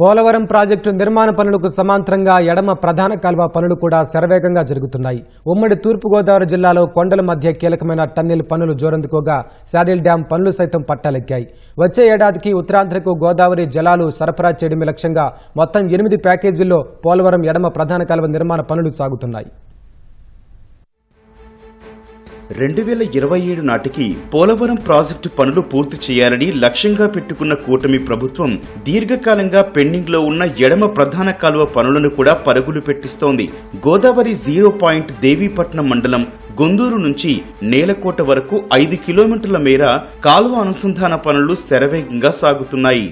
Polavaram project నిర్మాణ పనులకు సమాంతరంగా ఎడమ ప్రధాన కాల్వ పనులు కూడా శరవేగంగా జరుగుతున్నాయి. ఉమ్మడి తూర్పుగోదావరి జిల్లాలో కొండల మధ్య కీలకమైన టన్నెల్ పనులు జోరందుకోగా శాడిల్ డ్యాం పనులు సైతం పట్టాలెక్కాయి. వచ్చే ఏడాదికి ఉత్తరాంధ్రకు గోదావరి జలాలు సరఫరా చేయడమే లక్ష్యంగా మొత్తం ఎనిమిది ప్యాకేజీల్లో పోలవరం ఎడమ ప్రధాన కాల్వ నిర్మాణ పనులు సాగుతున్నాయి. రెండు వేల ఇరవై ఏడు నాటికి పోలవరం ప్రాజెక్టు పనులు పూర్తి చేయాలని లక్ష్యంగా పెట్టుకున్న కూటమి ప్రభుత్వం దీర్ఘకాలంగా పెండింగ్లో ఉన్న ఎడమ ప్రధాన కాలువ పనులను కూడా పరుగులు పెట్టిస్తోంది. గోదావరి జీరో పాయింట్ దేవీపట్నం మండలం గొందూరు నుంచి నేలకోట వరకు ఐదు కిలోమీటర్ల మేర కాలువ అనుసంధాన పనులు శరవేగంగా సాగుతున్నాయి.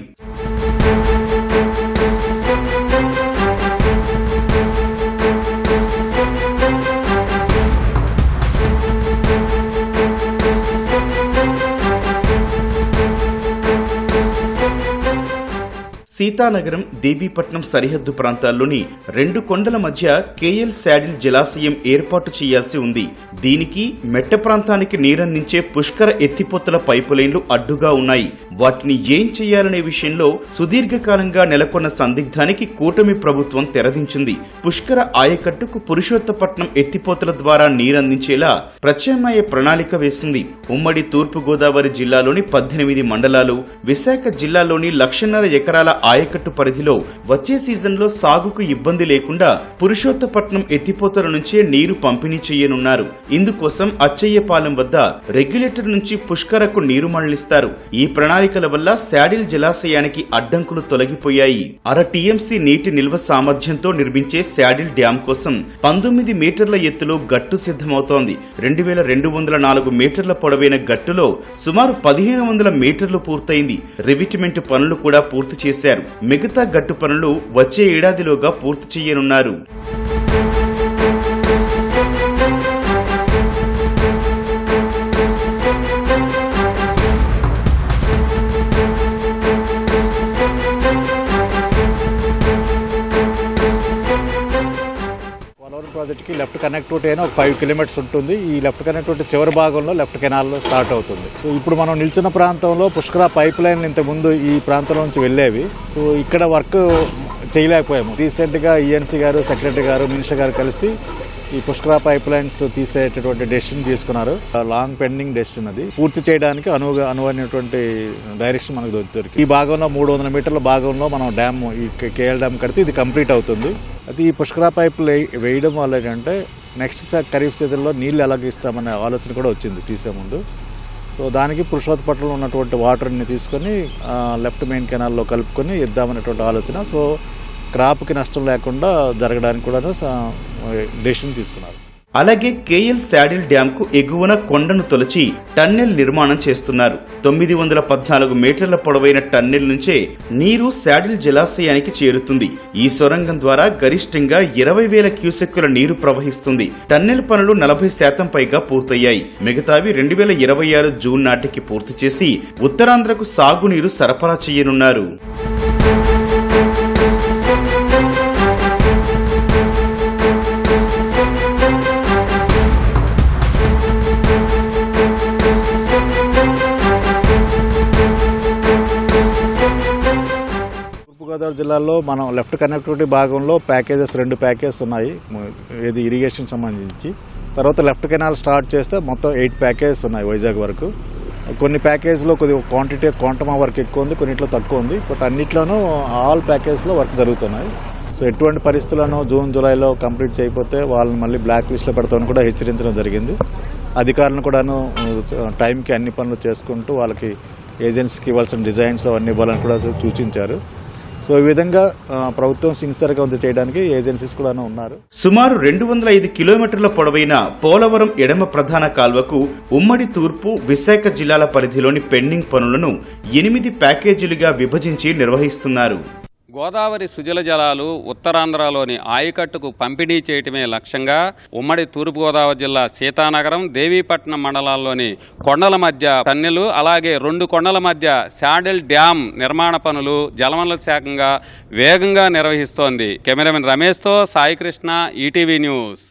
సీతానగరం దేవీపట్నం సరిహద్దు ప్రాంతాల్లోని రెండు కొండల మధ్య కేఎల్ శాడిల్ జలాశయం ఏర్పాటు చేయాల్సి ఉంది. దీనికి మెట్ట ప్రాంతానికి నీరందించే పుష్కర ఎత్తిపోతల పైపు లైన్లు అడ్డుగా ఉన్నాయి. వాటిని ఏం చేయాలనే విషయంలో సుదీర్ఘకాలంగా నెలకొన్న సందిగ్ధానికి కూటమి ప్రభుత్వం తెరదించింది. పుష్కర ఆయకట్టుకు పురుషోత్తపట్నం ఎత్తిపోతల ద్వారా నీరందించేలా ప్రత్యామ్నాయ ప్రణాళిక వేసింది. ఉమ్మడి తూర్పుగోదావరి జిల్లాలోని పద్దెనిమిది మండలాలు విశాఖ జిల్లాలోని లక్షన్నర ఎకరాల ఆయకట్టు పరిధిలో వచ్చే సీజన్లో సాగుకు ఇబ్బంది లేకుండా పురుషోత్తపట్నం ఎత్తిపోతల నుంచే నీరు పంపిణీ చేయనున్నారు. ఇందుకోసం అచ్చయ్యపాలెం వద్ద రెగ్యులేటర్ నుంచి పుష్కరకు నీరు మళ్ళిస్తారు. ఈ ప్రణాళికల వల్ల శాడిల్ జలాశయానికి అడ్డంకులు తొలగిపోయాయి. అర టీఎంసీ నీటి నిల్వ సామర్థ్యంతో నిర్మించే శాడిల్ డ్యాం కోసం పంతొమ్మిది మీటర్ల ఎత్తులో గట్టు సిద్ధమవుతోంది. రెండు వేల రెండు వందల నాలుగు మీటర్ల పొడవైన గట్టులో సుమారు పదిహేను వందల మీటర్లు పూర్తయింది. రివిట్మెంట్ పనులు కూడా పూర్తి చేశారు. మిగతా గట్టు పనులు వచ్చే ఏడాదిలోగా పూర్తి చేయనున్నారు. ప్రాజెక్ట్కి లెఫ్ట్ కనెక్టివిటీ అయినా ఒక ఫైవ్ కిలోమీటర్స్ ఉంటుంది. ఈ లెఫ్ట్ కనెక్టివిటీ చివరి భాగంలో లెఫ్ట్ కెనాల్లో స్టార్ట్ అవుతుంది. సో ఇప్పుడు మనం నిల్చున్న ప్రాంతంలో పుష్కర పైప్ లైన్లు ఇంత ముందు ఈ ప్రాంతం నుంచి వెళ్ళేవి. సో ఇక్కడ వర్క్ చేయలేకపోయాము. రీసెంట్గా ఈఎన్సీ గారు సెక్రటరీ గారు మినిస్టర్ గారు కలిసి ఈ పుష్కర పైప్ లైన్స్ తీసేటటువంటి డెసిషన్ తీసుకున్నారు. లాంగ్ పెండింగ్ డెసిషన్ అది. పూర్తి చేయడానికి అనువుగా అనువైనటువంటి డైరెక్షన్ మనకు దొరికి ఈ భాగంలో మూడు వందల మీటర్ల భాగంలో మనం డ్యామ్ ఈ కేఎల్ డ్యామ్ కడితే ఇది కంప్లీట్ అవుతుంది. అది ఈ పుష్కర పైపులు వేయడం వల్ల ఏంటంటే నెక్స్ట్ సార్ ఖరీఫ్ సీజన్లో నీళ్ళు ఎలాగ ఇస్తామనే ఆలోచన కూడా వచ్చింది తీసే ముందు. సో దానికి పురుషోత్పట్నంలో ఉన్నటువంటి వాటర్ని తీసుకొని లెఫ్ట్ మెయిన్ కెనాల్లో కలుపుకొని ఇద్దామనేటువంటి ఆలోచన. సో క్రాప్కి నష్టం లేకుండా జరగడానికి కూడా డెసిషన్ తీసుకున్నారు. అలాగే కేఎల్ శాడిల్ డ్యామ్కు ఎగువన కొండను తొలచి టన్నెల్ నిర్మాణం చేస్తున్నారు. తొమ్మిది వందల పద్నాలుగు మీటర్ల పొడవైన టన్నెల్ నుంచే నీరు శాడిల్ జలాశయానికి చేరుతుంది. ఈ సొరంగం ద్వారా గరిష్టంగా ఇరవై వేల క్యూసెక్కుల నీరు ప్రవహిస్తుంది. టన్నెల్ పనులు నలభై శాతం పైగా పూర్తయ్యాయి. మిగతావి రెండు వేల ఇరవై ఆరు జూన్ నాటికి పూర్తి చేసి ఉత్తరాంధ్రకు సాగునీరు సరఫరా చేయనున్నారు. తూర్పుగోదావరి జిల్లాలో మనం లెఫ్ట్ కనెక్టివిటీ భాగంలో ప్యాకేజెస్ రెండు ప్యాకేజెస్ ఉన్నాయి. ఏది ఇది ఇరిగేషన్ సంబంధించి. తర్వాత లెఫ్ట్ కెనాల్ స్టార్ట్ చేస్తే మొత్తం ఎయిట్ ప్యాకేజెస్ ఉన్నాయి వైజాగ్ వరకు. కొన్ని ప్యాకేజ్లో కొద్దిగా క్వాంటిటీ క్వాంటమ్ వర్క్ ఎక్కువ ఉంది కొన్నిట్లో తక్కువ ఉంది. బట్ అన్నిట్లోనూ ఆల్ ప్యాకేజ్లో వర్క్ జరుగుతున్నాయి. సో ఎటువంటి పరిస్థితులను జూన్ జూలైలో కంప్లీట్ చేయకపోతే వాళ్ళని మళ్ళీ బ్లాక్ లిస్ట్లో పెడతామని కూడా హెచ్చరించడం జరిగింది. అధికారులను కూడాను టైంకి అన్ని పనులు చేసుకుంటూ వాళ్ళకి ఏజెన్సీకి ఇవ్వాల్సిన డిజైన్స్ అవన్నీ ఇవ్వాలని కూడా సూచించారు. సో ఈ విధంగా ప్రభుత్వం సిన్సియర్గా ఉంది చేయడానికి ఏజెన్సీస్ కూడా ఉన్నారు. సుమారు రెండు వందల ఐదు కిలోమీటర్ల పొడవైన పోలవరం ఎడమ ప్రధాన కాల్వకు ఉమ్మడి తూర్పు విశాఖ జిల్లాల పరిధిలోని పెండింగ్ పనులను ఎనిమిది ప్యాకేజీలుగా విభజించి నిర్వహిస్తున్నారు. గోదావరి సుజల జలాలు ఉత్తరాంధ్రలోని ఆయకట్టుకు పంపిణీ చేయటమే లక్ష్యంగా ఉమ్మడి తూర్పుగోదావరి జిల్లా సీతానగరం దేవీపట్నం మండలాల్లోని కొండల మధ్య టన్నెలు అలాగే రెండు కొండల మధ్య శాడిల్ డ్యామ్ నిర్మాణ పనులు జలవనరుల శాఖంగా వేగంగా నిర్వహిస్తోంది. కెమెరామెన్ రమేష్తో సాయికృష్ణ ఈటీవీ న్యూస్.